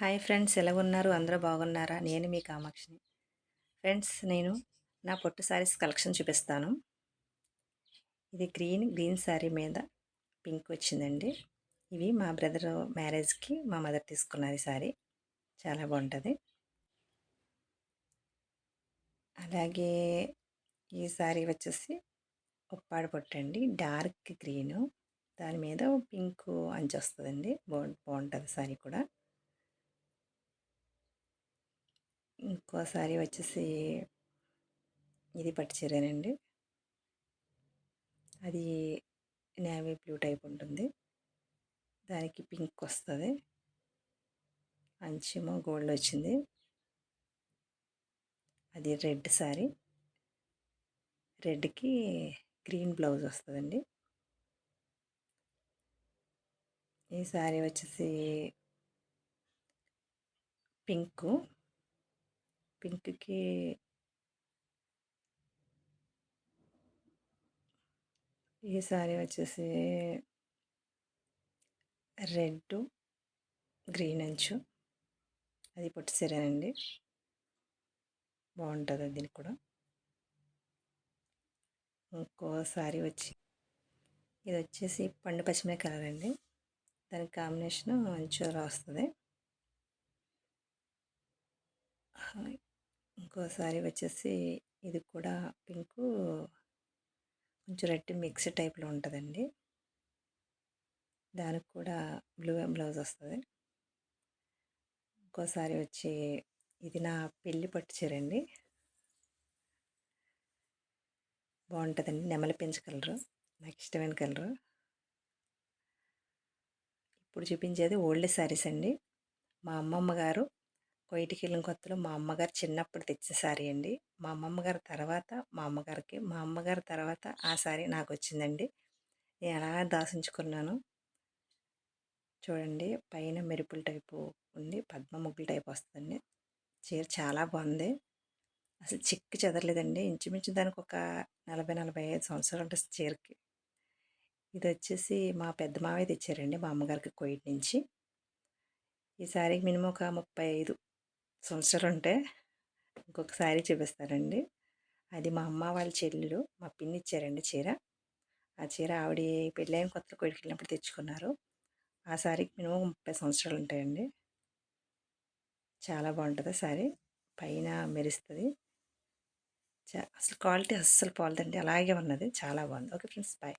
Hi friends ఎలా ఉన్నారు? అందరూ బాగున్నారా? నేను మీ కామాక్షిని. ఫ్రెండ్స్ నేను నా పొట్టు శారీస్ కలెక్షన్ చూపిస్తాను. ఇది గ్రీన్ గ్రీన్ శారీ మీద పింక్ వచ్చిందండి. ఇవి మా బ్రదర్ మ్యారేజ్కి మా మదర్ తీసుకున్నారు ఈ శారీ చాలా బాగుంటుంది. అలాగే ఈ శారీ వచ్చేసి ఒప్పాడు పొట్టండి డార్క్ గ్రీను. దాని మీద పింక్ అంచు వస్తుందండి బాగు బాగుంటుంది శారీ కూడా. ఇంకోసారి వచ్చేసి ఇది పట్టు చీరేనండి అది నేవీ బ్లూ టైప్ ఉంటుంది. దానికి పింక్ వస్తుంది. అంచేమో గోల్డ్ వచ్చింది. అది రెడ్ శారీ రెడ్కి గ్రీన్ బ్లౌజ్ వస్తుందండి. ఈ శారీ వచ్చేసి పింకు. పింక్కి ఈ సారీ వచ్చేసి రెడ్ గ్రీన్ అంచు. అది పొట్టి సరేనండి. బాగుంటుంది దీనికి కూడా. ఇంకో సారీ వచ్చి ఇది వచ్చేసి పండు పచ్చిమిర కలర్ అండి దానికి కాంబినేషన్ మంచిగా వస్తుంది ఇంకోసారి వచ్చేసి ఇది కూడా పింకు కొంచెం రెడ్ మిక్స్ టైప్లో ఉంటుందండి. దానికి కూడా బ్లూ బ్లౌజ్ వస్తుంది. ఇంకోసారి వచ్చి ఇది నా పెళ్ళి పట్టు చీర అండి బాగుంటుందండి. నెమలి పెంచు కలరు. నాకు ఇష్టమైన కలరు. ఇప్పుడు చూపించేది ఓల్డ్ శారీస్ అండి. మా అమ్మమ్మ గారు కోయిటికి వెళ్ళిన కొత్తలో మా అమ్మగారు చిన్నప్పుడు తెచ్చే శారీ అండి. మా అమ్మమ్మ గారి తర్వాత మా అమ్మగారికి మా అమ్మగారి తర్వాత ఆ శారీ నాకు వచ్చిందండి నేను అలా దాసించుకున్నాను చూడండి. పైన మెరుపుల టైపు ఉంది పద్మ ముగ్గుల టైప్ వస్తుందండి. చీర చాలా బాగుంది. అసలు చిక్కు చెదరలేదండి. ఇంచుమించు దానికి ఒక నలభై నలభై ఐదు సంవత్సరాలు ఉంటుంది చీరకి. ఇది వచ్చేసి మా పెద్ద మావయ్య తెచ్చారండి మా అమ్మగారికి కోయిట్ నుంచి. ఈ శారీకి మినిమం ఒక ముప్పై ఐదు సంవత్సరాలు ఉంటే ఇంకొక శారీ చూపిస్తారండి అది మా అమ్మ వాళ్ళ చెల్లెలు మా పిన్ని ఇచ్చారండి చీర. ఆ చీర ఆవిడ పెళ్ళైన కొత్త కోడికి వెళ్ళినప్పుడు తెచ్చుకున్నారు. ఆ శారీకి మినిమం ముప్పై సంవత్సరాలు ఉంటాయండి. చాలా బాగుంటుంది శారీ పైన మెరుస్తుంది. అసలు క్వాలిటీ అస్సలు పోలేదండి. అలాగే ఉన్నది. చాలా బాగుంది. Okay friends bye.